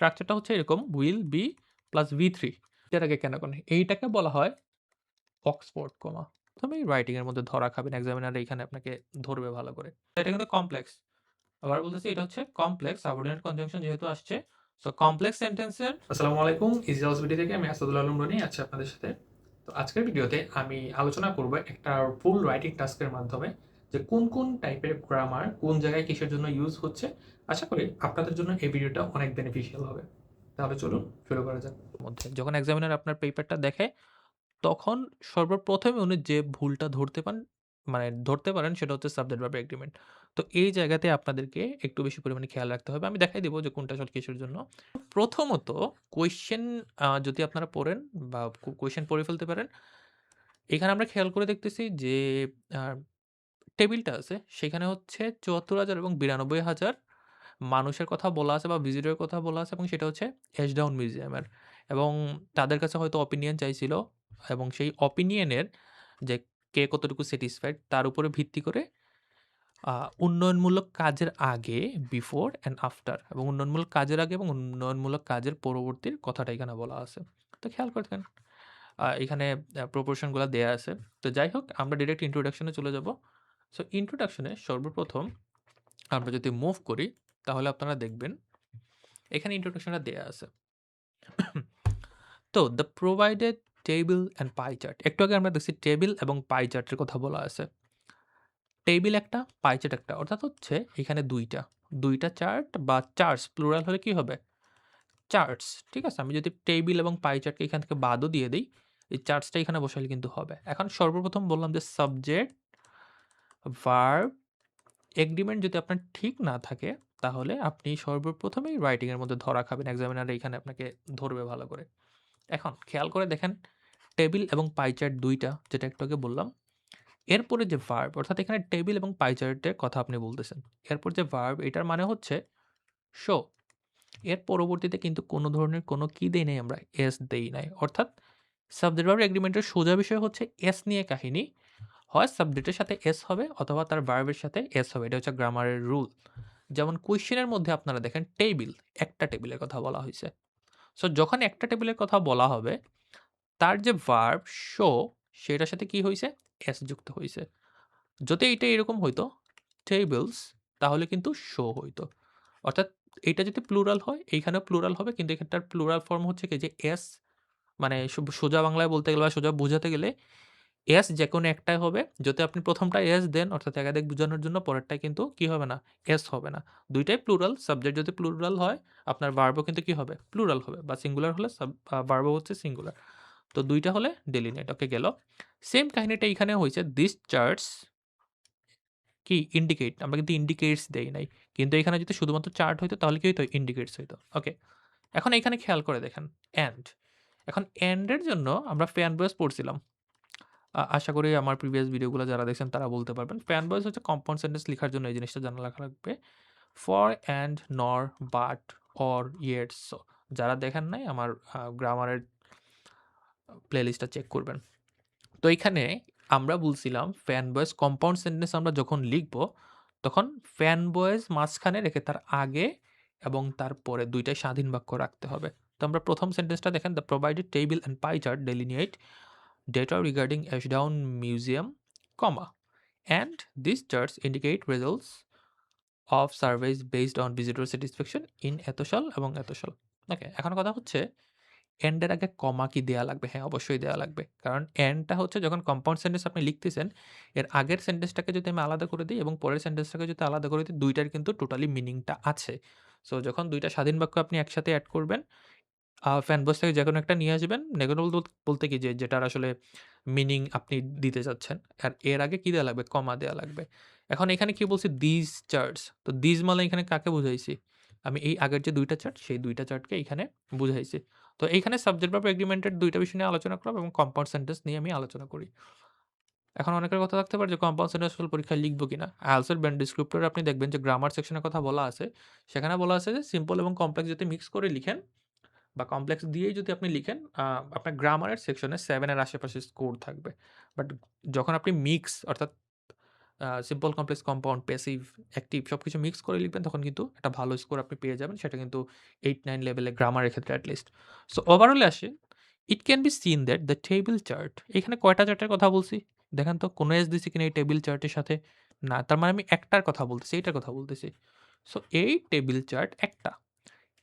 স্ট্রাকচারটা হচ্ছে এরকম will be plus V three আগে কেন কেন এইটাকে বলা হয় অক্সফোর্ড কমা প্রথমে রাইটিং এর মধ্যে ধরা খাবেন এক্সামিনার এইখানে আপনাকে ধরবে ভালো করে। এটা কিন্তু কমপ্লেক্স আবার বলতেছি এটা হচ্ছে কমপ্লেক্স সাবঅর্ডিনেট কনজাংশন যেহেতু আসছে। সো কমপ্লেক্স সেন্টেন্সের আসসালামু আলাইকুম ইজি ভিডিও থেকে আমি আসাদুল আলম রনি আছি আপনাদের সাথে। তো আজকের ভিডিওতে আমি আলোচনা করব একটা ফুল রাইটিং টাস্কের মাধ্যমে। যে কোন কোন টাইপের গ্রামার কোন জায়গায় কিসের জন্য ইউজ হচ্ছে, আশা করি আপনাদের জন্য এই ভিডিওটা অনেক বেনিফিশিয়াল হবে। তাহলে চলুন শুরু করা যাক। মধ্যে যখন এক্সামিনার আপনার পেপারটা দেখে, তখন সর্বপ্রথমে উনি যে ভুলটা ধরতে পান মানে ধরতে পারেন সেটা হচ্ছে সাবজেক্ট ভার্ব এগ্রিমেন্ট তো এই জায়গাতে আপনাদেরকে একটু বেশি পরিমাণে খেয়াল রাখতে হবে। আমি দেখাই দেবো যে কোনটা আসলে কিসের জন্য। প্রথমত কোয়েশ্চেন যদি আপনারা পড়েন বা কোয়েশ্চেন পড়ে ফেলতে পারেন, এখানে আমরা খেয়াল করে দেখতেছি যে টেবিলটা আছে। সেখানে হচ্ছে চুয়াত্তর হাজার এবং বিরানব্বই হাজার মানুষের কথা বলা আছে বা ভিজিটরের কথা বলা আছে এবং সেটা হচ্ছে ডাউন মিউজিয়ামের এবং তাদের কাছে হয়তো অপিনিয়ন চাইছিল এবং সেই অপিনিয়নের যে কে কতটুকু স্যাটিসফাইড তার উপরে ভিত্তি করে উন্নয়নমূলক কাজের আগে বিফোর অ্যান্ড আফটার এবং উন্নয়নমূলক কাজের আগে এবং উন্নয়নমূলক কাজের পরবর্তীর কথাটা এখানে বলা আছে। তো খেয়াল করতেন এখানে প্রপোর্শনগুলো দেয়া আছে। তো যাই হোক, আমরা ডিরেক্ট ইন্ট্রোডাকশনে চলে যাব। সো ইন্ট্রোডাকশনে সর্বপ্রথম আমরা যদি মুভ করি, তাহলে আপনারা দেখবেন এখানে ইন্ট্রোডাকশনটা দেয়া আছে। তো the provided table and pie chart একটু আগে আমরা দেখছি টেবিল এবং পাই চার্টের কথা বলা আছে। টেবিল একটা পাই চার্ট একটা, অর্থাৎ হচ্ছে এখানে দুইটা। দুইটা চার্ট বা চার্টস প্লুরাল হলে কি হবে? চার্টস ঠিক আছে? আমি যদি টেবিল এবং পাই চার্টকে এখান থেকে বাদও দিয়ে দিই, এই চার্টসটা এখানে বসালে কিন্তু হবে। এখন সর্বপ্রথম বললাম যে সাবজেক্ট ভার্ব এগ্রিমেন্ট যদি আপনার ঠিক না থাকে, তাহলে আপনি সর্বপ্রথমেই রাইটিংয়ের মধ্যে ধরা খাবেন এক্সামিনার এখানে আপনাকে ধরবে ভালো করে। এখন খেয়াল করে দেখেন টেবিল এবং পাইচার্ট দুইটা, যেটা একটু আগে বললাম, এরপরে যে ভার্ব অর্থাৎ এখানে টেবিল এবং পাইচার্টের কথা আপনি বলতেছেন, এরপর যে ভার্ব এটার মানে হচ্ছে শো এর পরবর্তীতে কিন্তু কোনো ধরনের কোনো কি দেই নাই আমরা এস দেই নাই, অর্থাৎ সাবজেক্ট ভার্ব এগ্রিমেন্টের সোজা বিষয় হচ্ছে এস নিয়ে কাহিনী হয় সাবজেক্টের সাথে এস হবে অথবা তার ভার্বের সাথে এস হবে। এটা হচ্ছে গ্রামারের রুল যেমন কোয়েশ্চেনের মধ্যে আপনারা দেখেন টেবিল একটা টেবিলের কথা বলা হয়েছে। সো যখন একটা টেবিলের কথা বলা হবে, তার যে ভার্ব শো সেটার সাথে কি হয়েছে? এস যুক্ত হয়েছে। যদি এইটা এরকম হইতো টেবিলস তাহলে কিন্তু শো হইতো। অর্থাৎ এইটা যদি প্লুরাল হয়, এইখানেও প্লুরাল হবে, কিন্তু এখানটার প্লুরাল ফর্ম হচ্ছে কি? যে এস মানে সোজা বাংলায় বলতে গেলে বা সোজা বোঝাতে গেলে এস যে কোনো একটাই হবে। যদি আপনি প্রথমটা এস দেন, অর্থাৎ একাধিক বোঝানোর জন্য পরেরটাই কিন্তু কি হবে না? এস হবে না। দুইটাই প্লুরাল সাবজেক্ট যদি প্লুরাল হয়, আপনার ভার্বও কিন্তু কি হবে? প্লুরাল হবে, বা সিঙ্গুলার হলে ভার্বও হচ্ছে সিঙ্গুলার তো দুইটা হলে ডেলিনেট ওকে গেল। সেম কাহিনীটা এখানে হয়েছে। দিস চার্টস কি? ইন্ডিকেট আমরা কিন্তু ইন্ডিকেটস দেই নাই। কিন্তু এখানে যদি শুধুমাত্র চার্ট হইতো, তাহলে কি হইতো? ইন্ডিকেটস হইতো ওকে এখন এখানে খেয়াল করে দেখেন অ্যান্ড এখন অ্যান্ডের জন্য আমরা ফ্যান বয়েস পড়ছিলাম। আশা করি আমার প্রিভিয়াস ভিডিওগুলো যারা দেখছেন তারা বলতে পারবেন। ফ্যান বয়েস হচ্ছে কম্পাউন্ড সেন্টেন্স লেখার জন্য এই জিনিসটা জানা লেখা লাগবে। For and nor but or yet যারা দেখেন নাই আমার গ্রামারের প্লেলিস্টটা চেক করবেন। তো এখানে আমরা বলছিলাম ফ্যান বয়েস কম্পাউন্ড সেন্টেন্স আমরা যখন লিখব, তখন ফ্যান বয়েস মাঝখানে রেখে তার আগে এবং তারপরে দুইটাই স্বাধীন বাক্য রাখতে হবে। তো আমরা প্রথম সেন্টেন্সটা দেখেন the provided table and pie chart delineate data regarding Ashdown Museum, comma, and these charts indicate results of surveys based on visitor satisfaction in এত সাল এবং এত ওকে এখন কথা হচ্ছে এন্ডের আগে কমা কি দেয়া লাগবে? হ্যাঁ অবশ্যই দেওয়া লাগবে। কারণ এন্ডটা হচ্ছে যখন কম্পাউন্ড সেন্টেন্স আপনি লিখতেছেন এর আগের সেন্টেন্সটাকে যদি আমি আলাদা করে দিই এবং পরের সেন্টেন্সটাকে যদি আলাদা করে দিই দুইটার কিন্তু টোটালি মিনিংটা আছে। সো যখন দুইটা স্বাধীন বাক্য আপনি একসাথে অ্যাড করবেন ফ্যান বস থেকে যেকোনো একটা নিয়ে আসবেন। নেগেটিভ বলতে কি যে, যেটার আসলে মিনিং আপনি দিতে চাচ্ছেন। আর এর আগে কী দেওয়া লাগবে? কমা দেওয়া লাগবে। এখন এখানে কি বলছি? দিজ চার্টস তো দিজ মানে এখানে কাকে বুঝাইছি? আমি এই আগের যে দুইটা চার্ট সেই দুইটা চার্টকে এখানে বুঝাইছি। তো এইখানে সাবজেক্ট বা এগ্রিমেন্টের দুইটা বিষয় নিয়ে আলোচনা করব এবং কম্পাউন্ড সেন্টেন্স নিয়ে আমি আলোচনা করি। এখন অনেকের কথা থাকতে পারে যে কম্পাউন্ড সেন্টেন্স পরীক্ষায় লিখব কিনা? আলসের ব্যান্ড ডিসক্রিপ্টর আপনি দেখবেন যে গ্রামার সেকশনের কথা বলা আছে। সেখানে বলা আছে যে সিম্পল এবং কমপ্লেক্স যদি মিক্স করে লিখেন বা কমপ্লেক্স দিয়েই যদি আপনি লিখেন আপনার গ্রামারের সেকশনে সেভেনের আশেপাশে স্কোর থাকবে বাট যখন আপনি মিক্স অর্থাৎ simple, complex, compound, passive, active সব কিছু মিক্স করে লিখবেন তখন কিন্তু একটা ভালো স্কোর আপনি পেয়ে যাবেন। সেটা কিন্তু 8-9 লেভেলে গ্রামারের ক্ষেত্রে এট লিস্ট। সো ওভারঅল আসে it can be seen that the table chart এখানে কয়টা চার্টের কথা বলছি? দেখেন তো কোনো এস দিছি কিনা এই টেবিল চার্টের সাথে? না, তার মানে আমি একটার কথা বলতেছি, এইটার কথা বলতেছি। সো এই টেবিল চার্ট একটা।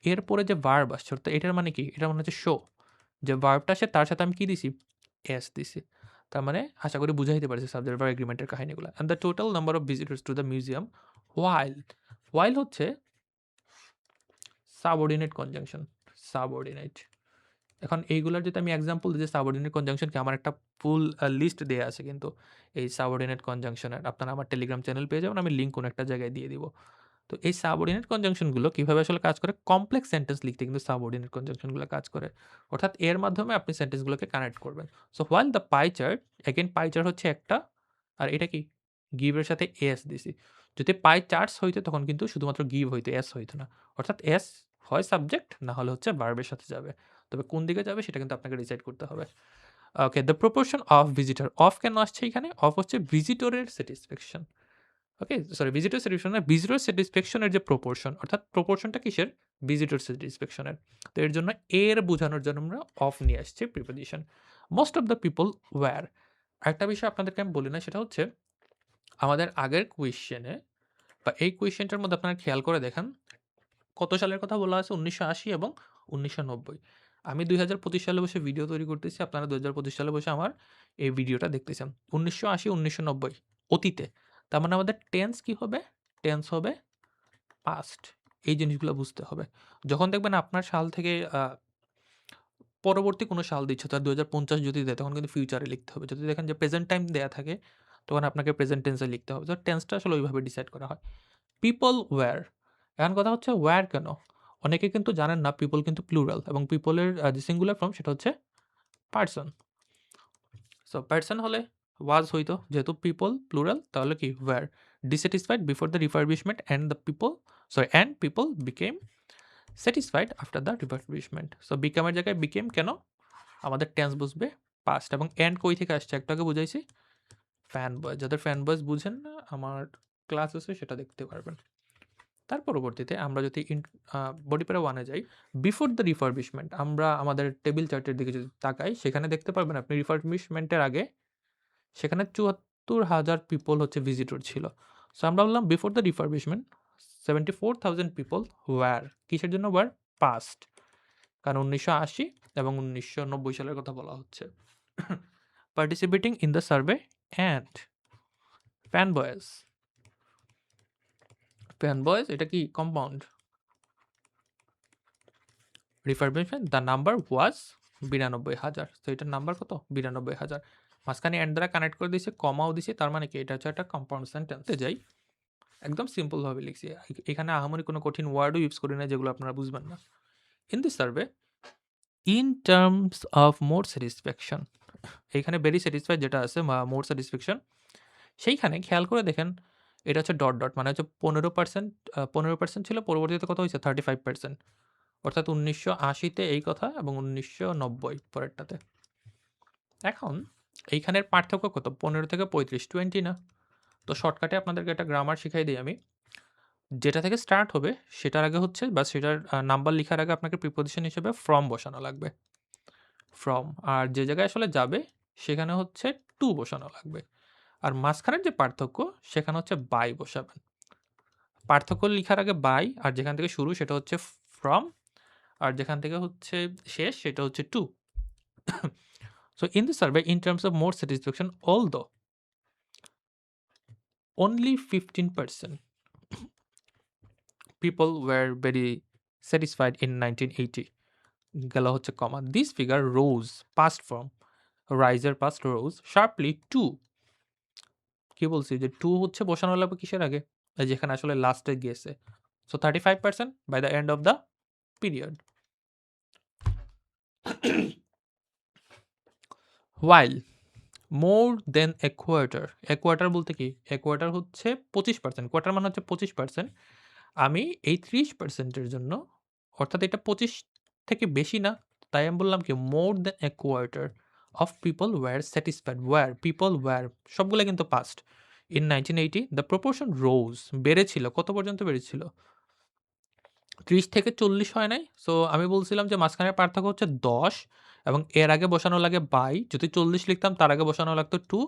এরপরে যে ভার্ব আসছে, অর্থাৎ এটার মানে কি? এটার মানে হচ্ছে শো। যে ভার্বটা আসে তার সাথে আমি কি দিছি? এস দিছি। তার মানে আশা করি বুঝাইতে পারছি সাবজেক্ট ভার্ব এগ্রিমেন্টের কাহিনীগুলো and the total number of visitors to the museum while while হচ্ছে সাবঅর্ডিনেট কনজাংশন সাবঅর্ডিনেট। এখন এইগুলার যদি আমি এক্সাম্পল দিই যে সাবঅর্ডিনেট কনজাংশন কি আমার একটা ফুল লিস্ট দেওয়া আছে কিন্তু, এই সাবঅর্ডিনেট কনজাংশনের। আপনারা আমার টেলিগ্রাম চ্যানেল পেয়ে যাবেন। আমি লিঙ্ক কোনো একটা জায়গায় দিয়ে দিব। তো এই সাবঅর্ডিনেট কনজাংশনগুলো কীভাবে আসলে কাজ করে? কমপ্লেক্স সেন্টেন্স লিখতে কিন্তু সাবঅর্ডিনেট কনজাংশনগুলো কাজ করে। অর্থাৎ এর মাধ্যমে আপনি সেন্টেন্সগুলোকে কানেক্ট করবেন। So while the pie chart again pie chart হচ্ছে একটা আর এটা কি? গিভের সাথে এস দিছি। যদি পাই চার্টস হইতো তখন কিন্তু শুধুমাত্র গিভ হইতো, এস হইতো না। অর্থাৎ এস হয় সাবজেক্ট না হলে হচ্ছে ভার্বের সাথে যাবে। তবে কোন দিকে যাবে সেটা কিন্তু আপনাকে ডিসাইড করতে হবে। Okay, the proportion of visitor of কেন আসছে এখানে? অফ হচ্ছে ভিজিটরের satisfaction. Okay, sorry visitor satisfaction না, ভিজিটর স্যাটিসফ্যাকশন এর যে প্রপোরশন অর্থাৎ প্রপোরশনটা কিসের? ভিজিটর স্যাটিসফ্যাকশন এর। তো এর জন্য এর বোঝানোর জন্য আমরা অফ নিয়ে আসছি preposition. Most of the people were. আরেকটা বিষয় আপনাদেরকে আমি বলি না সেটা হচ্ছে আমাদের আগের কোয়েশ্চেনে বা এই কোয়েশ্চেনটার মধ্যে আপনারা খেয়াল করে দেখেন কত সালের কথা বলা আছে? ১৯৮০ এবং ১৯৯০। আমি ২০২৫ সালে বসে ভিডিও তৈরি করতেছি। আপনারা ২০২৫ সালে বসে আমার এই ভিডিওটা দেখতেছেন। ১৯৮০, ১৯৯০ অতীতে। তার মানে আমাদের টেন্স কি হবে? টেন্স হবে পাস্ট। এই জিনিসগুলো বুঝতে হবে। যখন দেখবেন আপনার সাল থেকে পরবর্তী কোনো সাল দিচ্ছে তার ২০৫০ যদি দেয়, তখন কিন্তু ফিউচারে লিখতে হবে। যদি দেখেন যে প্রেজেন্ট টাইম দেয়া থাকে, তখন আপনাকে প্রেজেন্ট টেন্সে লিখতে হবে। তো টেন্সটা আসলে ওইভাবে ডিসাইড করা হয়। People were. এখন কথা হচ্ছে ওয়্যার কেন? অনেকে কিন্তু জানেন না পিপল কিন্তু প্লুরাল এবং পিপলের যে সিঙ্গুলার ফর্ম সেটা হচ্ছে পারসন। সো পারসন হলে ওয়াজ হইতো। যেহেতু পিপল প্লুরাল তাহলে কি were dissatisfied before the refurbishment and the people sorry and people became satisfied after the refurbishment. So become এর জায়গায় বিকেম কেন? আমাদের টেন্স বুঝবে পাস্ট এবং অ্যান্ড কই থেকে আসছে একটু আগে বুঝাইছি। ফ্যান বয় যাদের ফ্যান বয়েজ বুঝেন না আমার ক্লাস আছে সেটা দেখতে পারবেন। তার পরবর্তীতে আমরা যদি বডি প্যারা ওয়ানে যাই, বিফোর দ্য রিফারবিশমেন্ট আমরা আমাদের টেবিল চার্টের দিকে যদি তাকাই সেখানে দেখতে পারবেন আপনি রিফার্বিশমেন্টের আগে সেখানে ৭৪,০০০ পিপল হচ্ছে ভিজিটর ছিল। সো আমরা বললাম before the refurbishment 74,000 people were কিসের জন্য ওয়ার পাস্ট। কারণ ১৯৮০ এবং ১৯৯০ সালের কথা বলা হচ্ছে। Participating in the survey and fan boys. Fan boys এটা কি compound? Refurbishment the number was ৯২,০০০ তো এটার নাম্বার কত? ৯২,০০০ মাঝখানে অ্যান্ড দ্বারা কানেক্ট করে দিয়েছি, কমাও দিছি তার মানে কি এটা হচ্ছে একটা কম্পাউন্ড সেন্টেন্সে যাই। একদম সিম্পলভাবে লিখছি। এখানে আহামরি কোনো কঠিন ওয়ার্ডও ইউজ করি না যেগুলো আপনারা বুঝবেন না। In this survey in terms of more satisfaction এখানে ভেরি স্যাটিসফাইড যেটা আছে মোর স্যাটিসফ্যাকশন সেইখানে খেয়াল করে দেখেন এটা হচ্ছে ডট, ডট মানে হচ্ছে পনেরো পার্সেন্ট পনেরো পার্সেন্ট ছিল পরবর্তীতে কত হইছে? 35% অর্থাৎ উনিশশো আশিতে এই কথা এবং ১৯৯০ পরেরটাতে। এখন এইখানের পার্থক্য কত? ১৫ থেকে ৩৫ 20 না? তো শর্টকাটে আপনাদেরকে একটা গ্রামার শিখাই দিই আমি। যেটা থেকে স্টার্ট হবে, সেটার আগে হচ্ছে বা সেটার নাম্বার লিখার আগে আপনাকে প্রিপোজিশন হিসেবে ফ্রম বসানো লাগবে। ফ্রম আর যে জায়গায় আসলে যাবে, সেখানে হচ্ছে টু বসানো লাগবে। আর মাঝখানের যে পার্থক্য, সেখানে হচ্ছে বাই বসাবেন। পার্থক্য লিখার আগে বাই আর যেখান থেকে শুরু সেটা হচ্ছে ফ্রম আর যেখান থেকে হচ্ছে শেষ, সেটা হচ্ছে two. So in this survey in terms of more satisfaction although only 15% people were very satisfied in 1980 গেল হচ্ছে comma this figure rose past form রাইজের past rose sharply to কি বলছি যে টু হচ্ছে বসানো লাগবে কিসের আগে? যেখানে আসলে লাস্টে গেছে so thirty five percent by the end of the period while more than a quarter a quarter বলতে কি? এ কোয়ার্টার হচ্ছে পঁচিশ পার্সেন্ট কোয়ার্টার মানে হচ্ছে পঁচিশ পার্সেন্ট আমি এই ত্রিশ পার্সেন্টের জন্য, অর্থাৎ এটা পঁচিশ থেকে বেশি না, তাই আমি বললাম কি more than a quarter of people were satisfied were people were সবগুলো কিন্তু past in nineteen eighty the proportion rose বেড়েছিল, কত পর্যন্ত বেড়েছিল? ত্রিশ থেকে চল্লিশ হয় নাই। সো আমি বলছিলাম যে মাঝখানের পার্থক্য হচ্ছে দশ এবং এর আগে বসানো লাগে বাই। যদি চল্লিশ লিখতাম, তার আগে বসানো লাগতো টু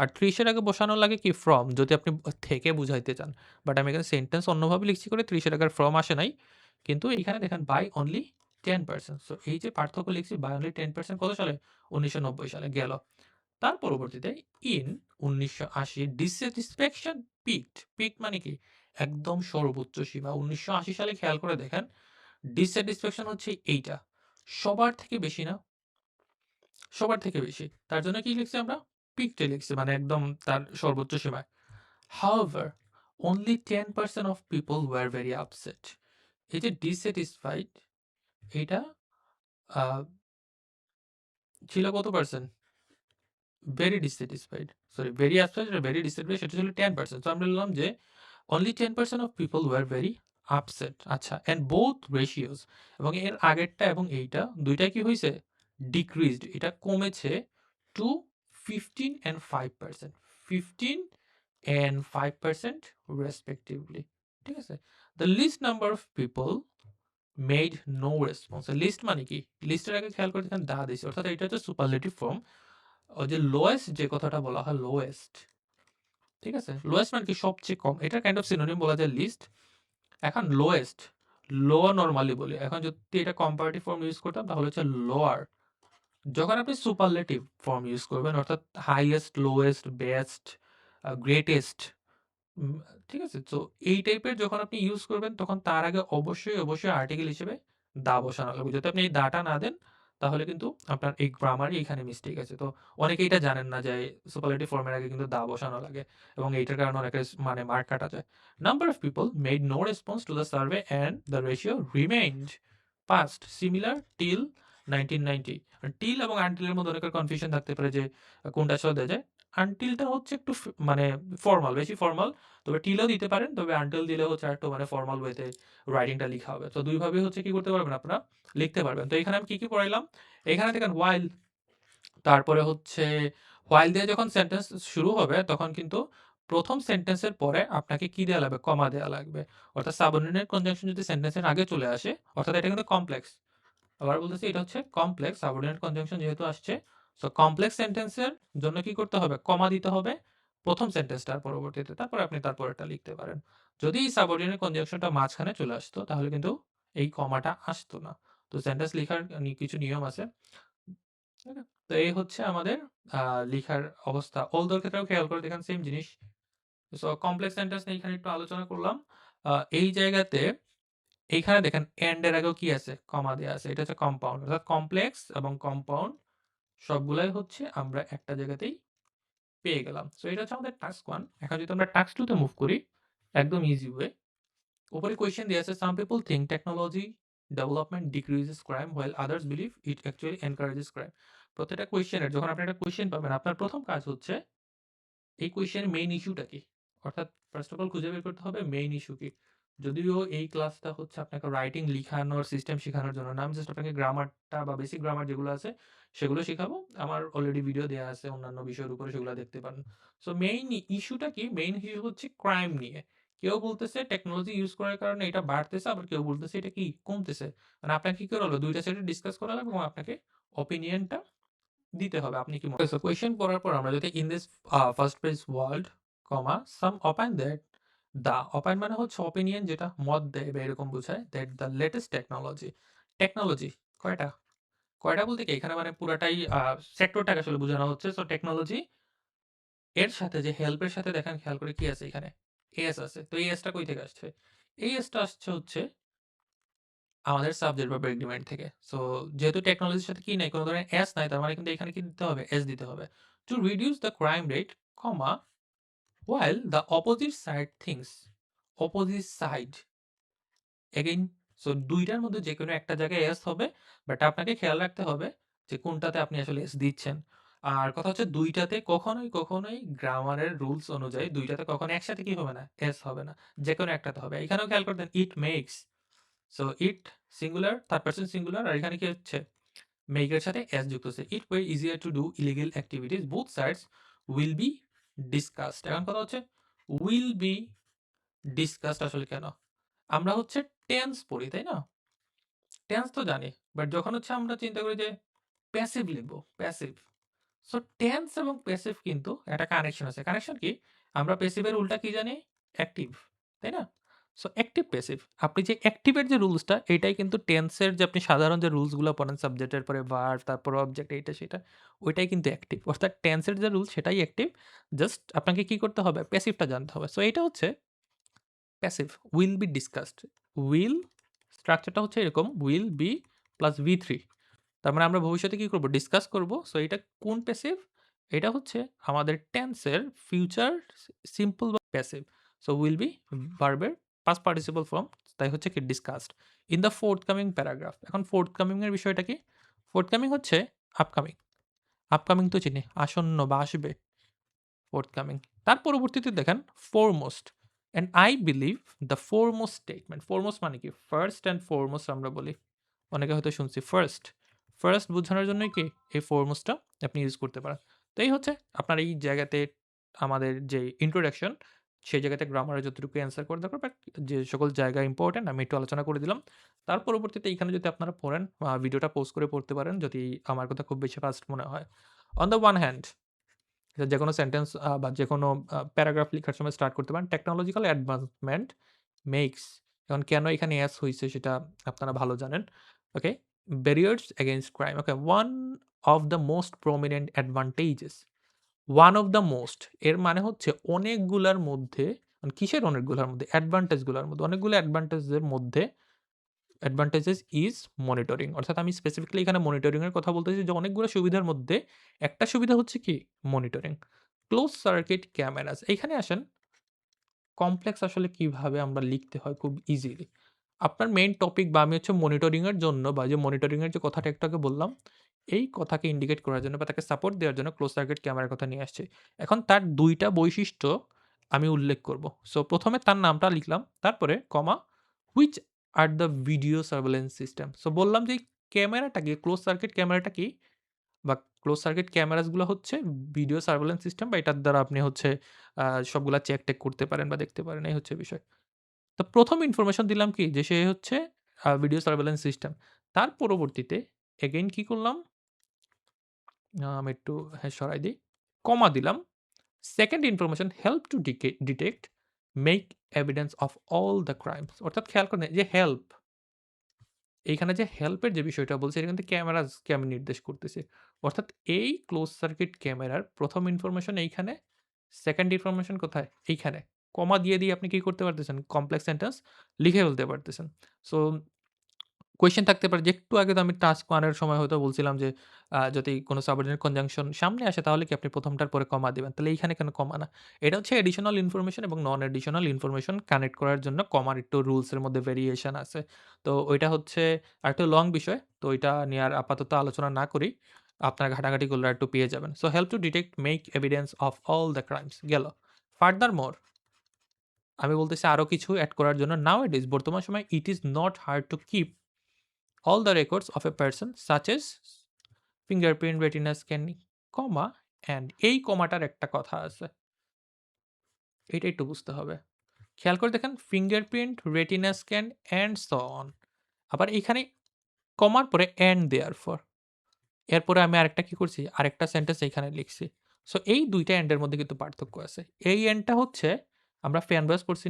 আর ত্রিশের আগে বসানো লাগে কি ফ্রম যদি আপনি থেকে বুঝাইতে চান। বাট আমি এখানে সেন্টেন্স অন্যভাবে লিখছি করে ত্রিশের আগে ফ্রম আসে নাই। কিন্তু এখানে দেখেন by only ten percent so এই যে পার্থক্য লিখছি বাই অনলি টেন পার্সেন্ট কত সালে? উনিশশো নব্বই সালে গেল। তার পরবর্তীতে ইন উনিশশো আশি ডিসস্যাটিসফ্যাকশন পিকড পিক মানে কি? একদম সর্বোচ্চ সীমা। উনিশশো আশি সালে খেয়াল করে দেখেন ডিসস্যাটিসফ্যাকশন হচ্ছে এইটা। সবার থেকে বেশি না? সবার থেকে বেশি। তার জন্য কি লিখছি আমরা? পিকটে লিখছি মানে একদম তার সর্বোচ্চ সীমায়। However only ten percent of people were very upset এই যে ডিসস্যাটিসফাইড এটা ছিল কত percent very dissatisfied sorry very upset very dissatisfied সেটা ছিল টেন পার্সেন্ট তো আমরা বললাম যে only ten percent of people were very upset আচ্ছা অ্যান্ড বোথ রেশিওস এবং এর আগেরটা এবং এইটা, দুইটা কি হয়েছে ডিক্রিজড এটা কমেছে to fifteen and five percent fifteen and five percent respectively ঠিক আছে? The list number of people made no response list মানে কি? লিস্টের আগে খেয়াল করে দেখেন দা দিছে, অর্থাৎ এটা হচ্ছে সুপারলেটিভ ফর্ম যে লোয়েস্ট যে কথাটা বলা হয় লোয়েস্ট ঠিক আছে? লোয়েস্ট মানে কি সবচেয়ে কম? এটার কাইন্ড অফ সিনোনিম বলা যায় লিস্ট এখন লোয়েস্ট লো নর্মালি বলি। এখন যদি এটা কম্পারেটিভ ফর্ম ইউজ করতাম, তাহলে হচ্ছে লোয়ার যখন আপনি সুপারলেটিভ ফর্ম ইউজ করবেন, অর্থাৎ হাইয়েস্ট লোয়েস্ট বেস্ট গ্রেটেস্ট ঠিক আছে? তো এই টাইপের যখন আপনি ইউজ করবেন, তখন তার আগে অবশ্যই অবশ্যই আর্টিকেল হিসেবে দা বসানো লাগবে। যদি আপনি এই দাটা না দেন তাহলে কিন্তু আপনার এই গ্রামারই এখানে মিস্টেক আছে। তো অনেকে এটা জানেন না যে সুপারলেটিভ ফর্মের আগে কিন্তু দা বসানো লাগে এবং এইটার কারণে অনেকে মানে মার্ক কাটা যায়। Number of people made no response to the survey and the ratio remained past similar till nineteen ninety till এবং আনটিলের মধ্যে অনেকের কনফিউশন থাকতে পারে যে কোনটা সহ দেওয়া যায়। আনটিলটা হচ্ছে একটু মানে ফর্মাল বেশি ফর্মাল তবে টিলও দিতে পারেন, তবে আনটিল দিলে হচ্ছে একটু মানে ফর্মাল ওয়েতে রাইটিংটা লেখা হবে। তো দুইভাবে হচ্ছে কি করতে পারবেন আপনারা? লিখতে পারবেন। তো এখানে আমি কি কি পড়াইলাম? এখানে দেখেন ওয়াইল তারপরে হচ্ছে হোয়াইল দিয়ে যখন সেন্টেন্স শুরু হবে, তখন কিন্তু প্রথম সেন্টেন্সের পরে আপনাকে কি দেওয়া লাগবে? কমা দেওয়া লাগবে। অর্থাৎ সাবঅর্ডিনেট কনজাংশন যদি সেন্টেন্সের আগে চলে আসে, অর্থাৎ এটা কিন্তু কমপ্লেক্স আবার বলতেছি এটা হচ্ছে কমপ্লেক্স সাবঅর্ডিনেট কনজাংশন যেহেতু আসছে সো কমপ্লেক্স সেন্টেন্সের জন্য কি করতে হবে? কমা দিতে হবে। প্রথম সেন্টেন্সটার পরবর্তীতে, তারপর আপনি তারপরেরটা লিখতে পারেন। যদি সাবঅর্ডিনেট কনজাংশনটা মাঝখানে চলে আসতো, তাহলে কিন্তু এই কমাটা আসতো না। তো সেন্টেন্স লেখার কিছু নিয়ম আছে। তো এই হচ্ছে আমাদের লেখার অবস্থা। ওলদোর ক্ষেত্রেও খেয়াল করে দেখেন সেম জিনিস। সো কমপ্লেক্স সেন্টেন্স নিয়ে এখানে একটু আলোচনা করলাম। এই জায়গাতে এইখানে দেখেন এন্ড এর আগেও কি আছে? কমা দেওয়া আছে। এটা হচ্ছে কম্পাউন্ড অর্থাৎ কমপ্লেক্স এবং কম্পাউন্ড সবগুলাই হচ্ছে আমরা একটা জায়গাতেই পেয়ে গেলাম। সো এটা হচ্ছে আমাদের টাস্ক ওয়ান এখন যদি আমরা টাস্ক টুতে মুভ করি, একদম ইজি ওয়ে উপরে কোয়েশ্চেন দিয়ে আছে some people think technology development decreases crime while others believe it actually encourages crime প্রত্যেকটা কোয়েশ্চেনের যখন আপনি একটা কোয়েশ্চেন পাবেন, আপনার প্রথম কাজ হচ্ছে, এই কোয়েশ্চেনের মেইন ইস্যুটা কি? অর্থাৎ ফার্স্ট অফ অল খুঁজে বের করতে হবে মেইন ইস্যু কি? যদিও এই ক্লাসটা হচ্ছে আপনাকে রাইটিং লিখানোর সিস্টেম শেখানোর জন্য না, আমি জাস্ট আপনাকে গ্রামারটা বা বেসিক গ্রামার যেগুলো আছে, সেগুলো শেখাবো। আমার অলরেডি ভিডিও দেওয়া আছে, অন্যান্য বিষয়ের উপরে সেগুলো দেখতে পারেন। সো মেইন ইস্যুটা কি? মেইন ইস্যু হচ্ছে ক্রাইম নিয়ে। কেউ বলতেছে টেকনোলজি ইউজ করার কারণে এটা বাড়তেছে, আবার কেউ বলতেছে এটা কি কমতেছে। মানে আপনাকে কি করা হলো দুইটা সাইডে ডিসকাস করা লাগবে এবং আপনাকে অপিনিয়নটা দিতে হবে। আপনি কি মনে কোয়েশ্চেন পড়ার পর আমরা যদি in this first page world comma some opine that the opine মানে হচ্ছে অপিনিয়ন যেটা মত দেয় বা এরকম বোঝায় that the latest technology technology কয়টা? কয়টা বলতে কি? এখানে মানে পুরাটাই সেক্টরটাকে আসলে বোঝানো হচ্ছে। সো টেকনোলজি এর সাথে যে হেল্পের সাথে দেখেন খেয়াল করে কি আছে এখানে? এস আছে। তো এই এসটা কই থেকে আসছে? এই এসটা আসছে হচ্ছে আমাদের সাবজেক্ট বা প্রেগনিমেন্ট থেকে। সো যেহেতু টেকনোলজির সাথে কি নাই, কোনো ধরনের এস নাই, তার মানে কিন্তু এখানে কি দিতে হবে? এস দিতে হবে। To reduce the crime rate comma while the opposite side thinks, opposite side. Again so দুইটার মধ্যে যে কোনো একটা জায়গায় এস হবে বাট আপনাকে খেয়াল রাখতে হবে যে কোনটাতে আপনি আসলে এস দিচ্ছেন। আর কথা হচ্ছে দুইটাতে কখনোই কখনোই গ্রামারের রুলস অনুযায়ী দুইটাতে কখনো একসাথে কি হবে না এস হবে না যে কোনো একটাতে হবে। এখানেও খেয়াল করতেন it makes so it singular third person singular আর এখানে কি হচ্ছে মেকের সাথে এস যুক্ত হচ্ছে। It way easier to do illegal activities both sides will be discussed এখন কথা হচ্ছে উইল বি ডিসকাসড আসলে কেন? আমরা হচ্ছে টেন্স পড়ি, তাই না? টেন্স তো জানি বাট যখন হচ্ছে আমরা চিন্তা করি যে প্যাসিভ লিখব প্যাসিভ সো টেন্স এবং প্যাসিভ কিন্তু একটা কানেকশন আছে। কানেকশন কি? আমরা প্যাসিভের উল্টা কি জানি? অ্যাক্টিভ তাই না? সো অ্যাক্টিভ প্যাসিভ আপনি যে অ্যাক্টিভের যে রুলসটা এটাই কিন্তু টেন্সের যে আপনি সাধারণ যে রুলসগুলো পড়েন সাবজেক্টের পরে ভার তারপর অবজেক্ট এইটা, সেটা, ওইটাই কিন্তু অ্যাক্টিভ অর্থাৎ টেন্সের যে রুলস সেটাই অ্যাক্টিভ জাস্ট আপনাকে কি করতে হবে? প্যাসিভটা জানতে হবে. সো এটা হচ্ছে passive will be discussed will স্ট্রাকচারটা হচ্ছে এরকম will be plus V three তার মানে আমরা ভবিষ্যতে কী করব? ডিসকাস করব। সো এটা কোন প্যাসিভ এটা হচ্ছে আমাদের টেন্সের ফিউচার সিম্পল বা প্যাসিভ সো উইল বি ভার্বের পাস পার্টিসিপল ফর্ম তাই হচ্ছে কি discussed in the forthcoming paragraph এখন ফোর্থ কামিংয়ের বিষয়টা কি? ফোর্থ কামিং হচ্ছে আপকামিং আপকামিং তো চিনি, আসন্ন বা আসবে ফোর্থ কামিং তার পরবর্তীতে দেখেন foremost and I believe the foremost statement foremost মানে কি? ফার্স্ট অ্যান্ড ফোরমোস্ট আমরা বলি। অনেকে হয়তো শুনছি ফার্স্ট ফার্স্ট বোঝানোর জন্যই কি এই ফোরমোস্টটা আপনি ইউজ করতে পারেন। তো এই হচ্ছে আপনার এই জায়গাতে আমাদের যে ইন্ট্রোডাকশন সেই জায়গাতে গ্রামারে যতটুকু অ্যান্সার করে বাট যে সকল জায়গা ইম্পর্টেন্ট আমি একটু আলোচনা করে দিলাম। তার পরবর্তীতে এখানে যদি আপনারা পড়েন ভিডিওটা পোস্ট করে পড়তে পারেন, যদি আমার কথা খুব বেশি ফাস্ট মনে হয়। অন দ্য ওয়ান হ্যান্ড যে কোনো সেন্টেন্স বা যে কোনো প্যারাগ্রাফ লেখার সময় স্টার্ট করতে পারেন। টেকনোলজিক্যাল অ্যাডভান্সমেন্ট মেক্স এখন কেন এখানে অ্যাস হয়েছে সেটা আপনারা ভালো জানেন। Okay barriers against crime okay one of the most prominent advantages one of the most এর মানে হচ্ছে অনেকগুলার মধ্যে, কিসের অনেকগুলোর মধ্যে? অ্যাডভান্টেজগুলোর মধ্যে। অনেকগুলো অ্যাডভান্টেজের মধ্যে অ্যাডভান্টেজেস ইজ মনিটরিং অর্থাৎ আমি স্পেসিফিকলি এখানে মনিটরিংয়ের কথা বলতেছি যে অনেকগুলো সুবিধার মধ্যে একটা সুবিধা হচ্ছে কি? মনিটরিং ক্লোজ সার্কিট ক্যামেরাস এইখানে আসেন কমপ্লেক্স আসলে কীভাবে আমরা লিখতে হয় খুব ইজিলি আপনার মেইন টপিক বা আমি হচ্ছে মনিটরিংয়ের জন্য বা যে মনিটরিংয়ের যে কথাটা একটু আগে বললাম এই কথাকে ইন্ডিকেট করার জন্য বা তাকে সাপোর্ট দেওয়ার জন্য ক্লোজ সার্কিট ক্যামেরার কথা নিয়ে আসছে। এখন তার দুইটা বৈশিষ্ট্য আমি উল্লেখ করব। সো প্রথমে তার নামটা লিখলাম, তারপরে comma which are the video surveillance system so বললাম যে ক্যামেরাটা কি ক্লোজ সার্কিট ক্যামেরাটা কি? বা ক্লোজ সার্কিট ক্যামেরাসগুলো হচ্ছে ভিডিও সার্ভেলেন্স সিস্টেম বা এটার দ্বারা আপনি হচ্ছে সবগুলা চেক টেক করতে পারেন বা দেখতে পারেন, এই হচ্ছে বিষয়। তো প্রথম ইনফরমেশন দিলাম কি? যে সে হচ্ছে ভিডিও সার্ভেলেন্স সিস্টেম তার পরবর্তীতে এগেইন কি করলাম? আমি, একটু হ্যাঁ সরাই দিই। কমা দিলাম। Second information help to detect make evidence of all the crimes অর্থাৎ খেয়াল করেন, যে হেল্প এইখানে যে হেল্পের যে বিষয়টা বলছে, এটা কিন্তু ক্যামেরাজকে আমি নির্দেশ করতেছি। অর্থাৎ এই ক্লোজ সার্কিট ক্যামেরার প্রথম ইনফরমেশন এইখানে সেকেন্ড ইনফরমেশন কোথায়? এইখানে। কমা দিয়ে দিয়ে আপনি কি করতে পারতেছেন? কমপ্লেক্স সেন্টেন্স লিখে ফেলতে পারতেছেন। সো কোয়েশ্চেন থাকতে পারে যে, একটু আগে তো আমি টাস্ক ওয়ানের সময় হয়তো বলছিলাম যে যদি কোনো সাবঅর্ডিনেট কনজাংশন সামনে আসে তাহলে কি আপনি প্রথমটার পরে কমা দিবেন? তাহলে এইখানে কেন কমা না? এটা হচ্ছে এডিশনাল ইনফরমেশন এবং নন এডিশনাল ইনফরমেশন কানেক্ট করার জন্য কমার একটু রুলসের মধ্যে ভেরিয়েশন আছে। তো ওইটা হচ্ছে আরেকটু লং বিষয়, তো ওইটা নিয়ে আর আপাতত আলোচনা না করি। আপনার ঘাটাঘাটি করলে একটু পেয়ে যাবেন। So help to detect make evidence of all the crimes গেল। ফার্দার মোর আমি বলতেছি আরও কিছু অ্যাড করার জন্য নাও ইট ইজ বর্তমান সময় it is not hard to keep all the records of a person, such as fingerprint, retina scanning comma and এই কমাটার একটা কথা আছে। এটা একটু বুঝতে হবে। খেয়াল করে দেখেন fingerprint retina scan and so on আবার এখানে কমার পরে অ্যান্ড দেয়ার ফর এরপরে আমি আরেকটা কি করছি? আরেকটা সেন্টেন্স এখানে লিখছি। সো এই দুইটা অ্যান্ডের মধ্যে কিন্তু পার্থক্য আছে। এই অ্যান্ডটা হচ্ছে, আমরা ফ্যান বয়েস করছি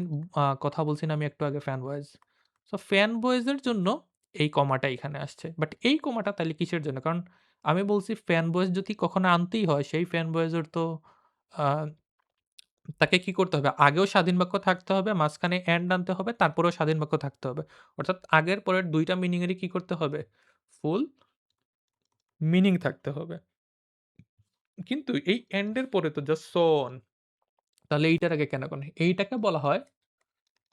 কথা বলছি না আমি একটু আগে ফ্যান বয়েস সো ফ্যান বয়েজের জন্য এই কমাটা এখানে আসছে। বাট এই কমাটা তাহলে কিসের জন্য? কারণ আমি বলছি ফ্যান বয়েস যদি কখনো আনতেই হয়, সেই ফ্যান বয়েজের তো তাকে কি করতে হবে? আগেও স্বাধীন বাক্য থাকতে হবে, মাঝখানে অ্যান্ড আনতে হবে, তারপরেও স্বাধীন বাক্য থাকতে হবে। অর্থাৎ আগের পরের দুইটা মিনিংয়েরই কি করতে হবে? ফুল মিনিং থাকতে হবে। কিন্তু এই এন্ডের পরে তো জাস্ট সোন তাহলে এইটার আগে কেন কেন এইটাকে বলা হয়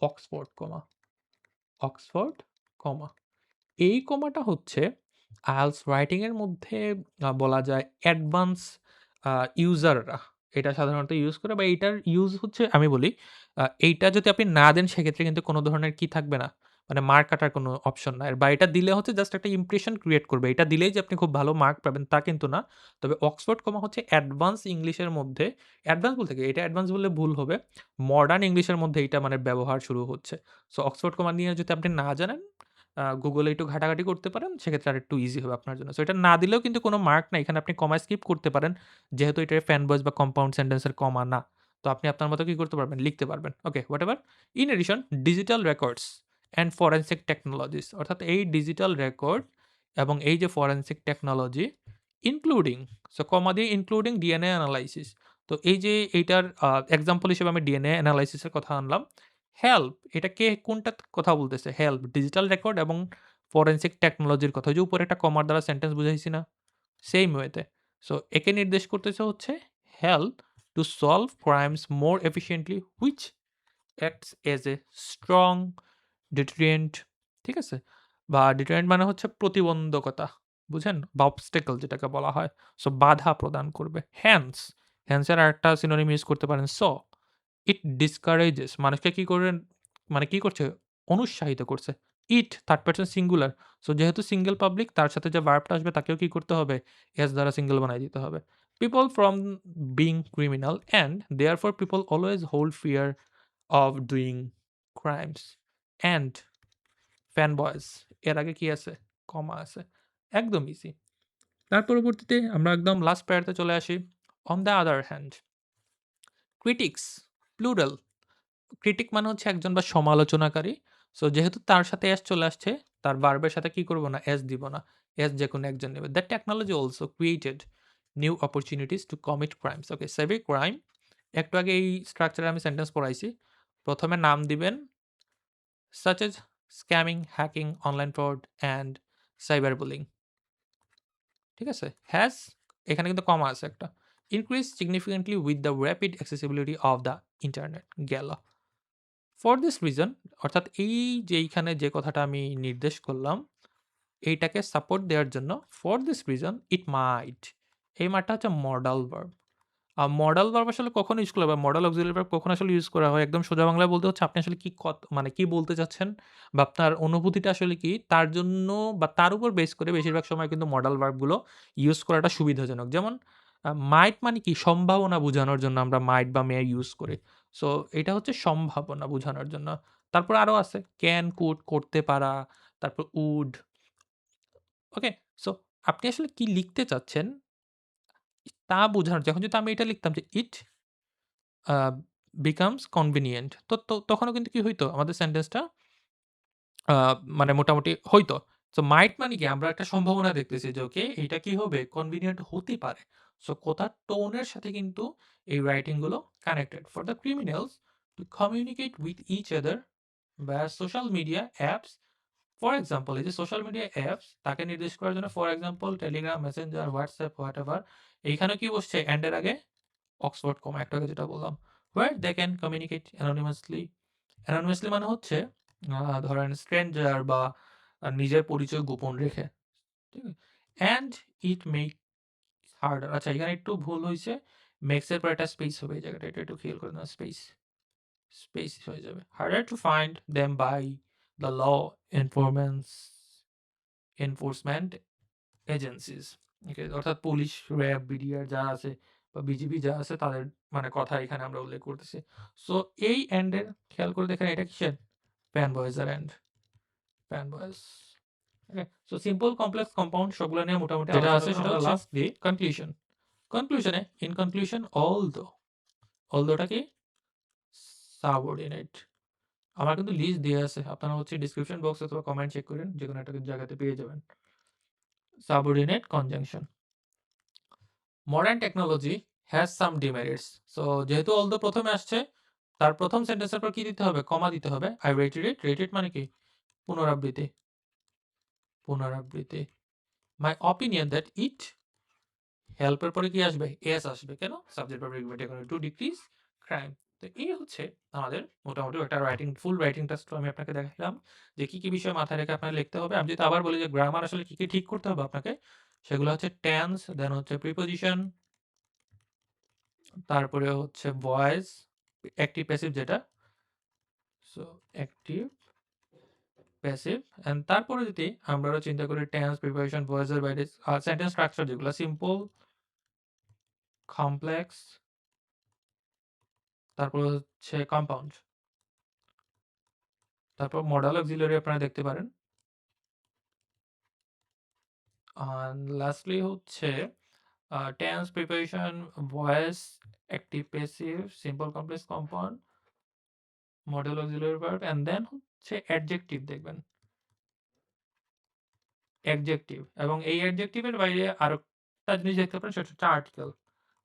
অক্সফোর্ড কমা। অক্সফোর্ড কমা। এই কমাটা হচ্ছে আইএলস রাইটিং এর মধ্যে বলা যায় অ্যাডভান্স ইউজাররা এটা সাধারণত ইউজ করে বা এইটার ইউজ হচ্ছে, আমি বলি এইটা যদি আপনি না দেন, সেক্ষেত্রে কিন্তু কোনো ধরনের কি থাকবে না মানে মার্ক কাটার কোনো অপশন নাই। বা এটা দিলে হচ্ছে জাস্ট একটা ইমপ্রেশন ক্রিয়েট করবে। এটা দিলেই যে আপনি খুব ভালো মার্ক পাবেন, তা কিন্তু না। তবে অক্সফোর্ড কমা হচ্ছে অ্যাডভান্স ইংলিশের মধ্যে, অ্যাডভান্স বলতে কি এটা অ্যাডভান্স বললে ভুল হবে। মডার্ন ইংলিশের মধ্যে এইটা মানে ব্যবহার শুরু হচ্ছে। সো অক্সফোর্ড কমা নিয়ে যদি আপনি না জানেন গুগলে একটু ঘাটাঘাটি করতে পারেন। সেক্ষেত্রে আরেকটু ইজি হবে আপনার জন্য। সো এটা না দিলেও কিন্তু কোনো মার্ক নাই। এখানে আপনি কমা স্কিপ করতে পারেন। যেহেতু এটা ফ্যান ভয়েস বা কম্পাউন্ড সেন্টেন্সের কমা না। তো আপনি আপনার মতো কি করতে পারবেন? লিখতে পারবেন। Okay, whatever. In addition digital records and forensic technologies অর্থাৎ এই ডিজিটাল রেকর্ড এবং এই যে forensic technology including so comma দিয়ে ইনক্লুডিং ডিএনএ অ্যানালাইসিস। তো এই যে এইটার এক্সাম্পল হিসেবে আমি ডিএনএ অ্যানালাইসিস এর কথা আনলাম। হেল্প এটা কে কোনটার কথা বলতেছে? হেল্প ডিজিটাল রেকর্ড এবং ফরেনসিক টেকনোলজির কথা। যে উপরে একটা কমার দ্বারা সেন্টেন্স বুঝাইছি না? সেইম ওয়েতে। সো একে নির্দেশ করতেছে হচ্ছে help to solve crimes more efficiently which acts as a strong deterrent ঠিক আছে? বা ডিটারেন্ট মানে হচ্ছে প্রতিবন্ধকতা। বুঝেন? বা অবস্টেকল যেটাকে বলা হয়। সো বাধা প্রদান করবে। হ্যান্স, হ্যান্স এর আরেকটা সিনোনিম ইউজ করতে পারেন সো। ইট ডিসকারেজেস মানুষকে কী করেন মানে কি করছে? অনুৎসাহিত করছে। It third person singular. So যেহেতু সিঙ্গেল পাবলিক তার সাথে যে ভার্বটা আসবে, তাকেও কী করতে হবে? এস দ্বারা সিঙ্গেল বানায় দিতে হবে। People from being criminal and therefore people always hold fear of doing crimes and fan boys এর আগে কি আছে? কমা আছে। একদম ইজি। তার পরবর্তীতে আমরা একদম লাস্ট প্যারাতে চলে আসি। On the other hand critics plural. Critic মানে হচ্ছে একজন বা সমালোচনাকারী। সো যেহেতু তার সাথে এস চলে আসছে, তার ভার্বের সাথে কি করব না? এস দিব না। এস যে কোনো একজন নেবে। That technology also created new opportunities to commit crimes. Okay, savvy crime. একটু আগে এই স্ট্রাকচারে আমি সেন্টেন্স পড়াইছি। প্রথমে নাম দিবেন such as scamming hacking online fraud and cyber cyberbullying ঠিক আছে? হ্যাজ এখানে কিন্তু কমা আছে একটা। Increase significantly with the rapid accessibility of the internet গেল। ফর দিস রিজন অর্থাৎ এই যে এইখানে যে কথাটা আমি নির্দেশ করলাম, এইটাকে সাপোর্ট দেওয়ার জন্য for this reason it might এই মাঠটা হচ্ছে মডাল ভার্ব। আর মডাল ভার্ব আসলে কখন ইউজ করা হয় মডাল অক্সিলিয়ারি ভার্ব কখন আসলে ইউজ করা হয়? একদম সোজা বাংলায় বলতে হচ্ছে আপনি আসলে কি কত মানে কি বলতে চাচ্ছেন বা আপনার অনুভূতিটা আসলে কি তার জন্য বা তার উপর বেস করে বেশিরভাগ সময় কিন্তু মডাল ভার্বগুলো ইউজ করাটা সুবিধাজনক। যেমন মাইট মানে কি? সম্ভাবনা বোঝানোর জন্য আমরা মাইট বা মে ইউজ করি। সো এটা হচ্ছে সম্ভাবনা বোঝানোর জন্য। তারপর আরও আছে ক্যান, কুড করতে পারা, তারপর উড। ওকে? সো আপনি আসলে কি লিখতে চাচ্ছেন তা বোঝানোর যখন যদি আমি এটা লিখতাম যে ইট বিকামস কনভিনিয়েন্ট তো তখনও কিন্তু কি হইতো? আমাদের সেন্টেন্সটা মানে মোটামুটি হইতো। সো মাইট মানে কি? আমরা একটা সম্ভাবনা দেখতেছি যে ওকে এটা কি হবে? কনভিনিয়েন্ট হতে পারে। সো কথার টোনের সাথে কিন্তু এই রাইটিংগুলো connected. For the criminals to communicate with each other বা social media apps for example এই যে সোশ্যাল মিডিয়া অ্যাপস তাকে নির্দেশ করার জন্য for example Telegram, Messenger, WhatsApp, whatever এইখানেও কি বসছে? অ্যান্ড এর আগে অক্সফোর্ড কমা একটা যেটা বললাম। Where they can communicate anonymously. Anonymously মানে হচ্ছে ধরেন স্ট্রেঞ্জার বা আ নিজের পরিচয় গোপন রেখে। ঠিক আছে? অ্যান্ড ইট মেক হার্ডার আচ্ছা এখানে একটু ভুল হয়েছে মেক্সের পর একটা স্পেস হবে এই জায়গাটা। এটা একটু খেয়াল করে নেন স্পেস। স্পেস হয়ে যাবে। Harder to find them by the law enforcement enforcement agencies. অর্থাৎ পুলিশ, র‍্যাব, বিডিআর যা আছে বা বিজিবি যা আছে তাদের মানে কথা এখানে আমরা উল্লেখ করতেছি। সো এই এন্ড এর খেয়াল করে দেখেন এটা কিসের? ফ্যান ভয়েস এর end. Fan voice. Okay? So simple, complex, compound সবগুলো নিয়ে মোটামুটি যেটা আছে সেটা last the conclusion. Conclusion in conclusion although অলদোটা কি? সাবঅর্ডিনেট। আমার কিন্তু লিস্ট দেয়া আছে। আপনারা হচ্ছে ডেসক্রিপশন বক্স অথবা কমেন্ট চেক করেন। যেকোনো একটা জায়গাতে পেয়ে যাবেন। Subordinate conjunction. Modern technology has some demerits. So যেহেতু অলদো প্রথমে আসছে তার প্রথম সেন্টেন্সের পর কি দিতে হবে? কমা দিতে হবে। I rated it. রেটেড মানে কি? পুনরাবৃত্তি। পুনরাবৃত্তি। মাই অপিনিয়ন দ্যাট ইট হেল্পের পরে কি আসবে? এস আসবে। কেন? সাবজেক্ট ভার্ব এগ্রিমেন্ট এখানে টু ডিক্রিজ ক্রাইম। তো এই হচ্ছে আমাদের মোটামুটি একটা রাইটিং ফুল রাইটিং টেস্ট আমি আপনাকে দেখালাম যে কি, কি বিষয় মাথায় রেখে আপনার লিখতে হবে। আমি যদি আবার বলি যে গ্রামার আসলে কি, কি ঠিক করতে হবে আপনাকে? সেগুলো হচ্ছে টেন্স, দেন হচ্ছে প্রিপোজিশন তারপরে হচ্ছে ভয়েস, অ্যাক্টিভ প্যাসিভ যেটা। সো অ্যাক্টিভ প্যাসিভ অ্যান্ড তারপরে যদি আমরা চিন্তা করি টেন্স, প্রিপারেশন, ভয়েসের বাইরে সেন্টেন্স স্ট্রাকচার যেগুলো সিম্পল কমপ্লেক্স তারপরে হচ্ছে কম্পাউন্ড। তারপর মডাল অক্সিলারি আপনারা দেখতে পারেন। লাস্টলি হচ্ছে tense, preparation, voice, active, passive, simple, complex, compound model auxiliary verb and then হচ্ছে অ্যাডজেক্টিভ দেখবেন। অ্যাডজেক্টিভ এবং এই অ্যাডজেক্টিভ এর বাইরে আরেকটা জিনিস দেখতে পারেন সেটা হচ্ছে আর্টিকেল।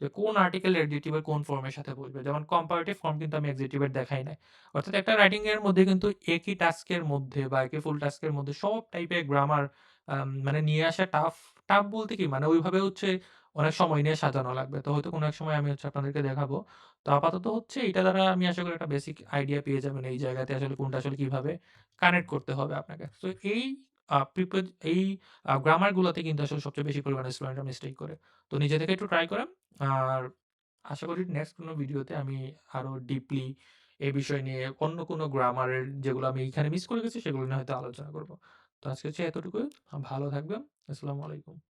যে কোন আর্টিকেল অ্যাডজেক্টিভ এর কোন ফর্মের সাথে বসবে। যেমন কম্পারেটিভ ফর্ম কিন্তু আমি অ্যাডজেক্টিভ এর দেখাই নাই। অর্থাৎ একটা রাইটিং এর মধ্যে কিন্তু একই টাস্কের মধ্যে বা একই ফুল টাস্কের মধ্যে সব টাইপের গ্রামার মানে নিয়ে আসা টাফ, টাফ বলতে কি মানে ওইভাবে হচ্ছে অনেক সময় নিয়ে সাজানো লাগবে। তো হয়তো কোনো এক সময় আমি হচ্ছে আপনাদেরকে দেখাবো। তো আপাতত হচ্ছে এটা দ্বারা আমি আশা করি একটা বেসিক আইডিয়া পেয়ে যাবেন এই জায়গাতে আসলে কোনটা আসলে কীভাবে কানেক্ট করতে হবে আপনাকে। তো এই এই, আ গ্রামার গুলাতে কিন্তু আসলে সবচেয়ে বেশি পরিমাণে স্টুডেন্টরা মিস্টেক করে। তো নিজে থেকে একটু ট্রাই করেন। আর আশা করি নেক্সট কোনো ভিডিওতে আমি আরও ডিপলি এই বিষয় নিয়ে অন্য কোনো গ্রামারের যেগুলো আমি এইখানে মিস করে গেছি সেগুলো নিয়ে হয়তো আলোচনা করব। তো আজকে হচ্ছে এতটুকুই। ভালো থাকবেন। আসসালামু আলাইকুম।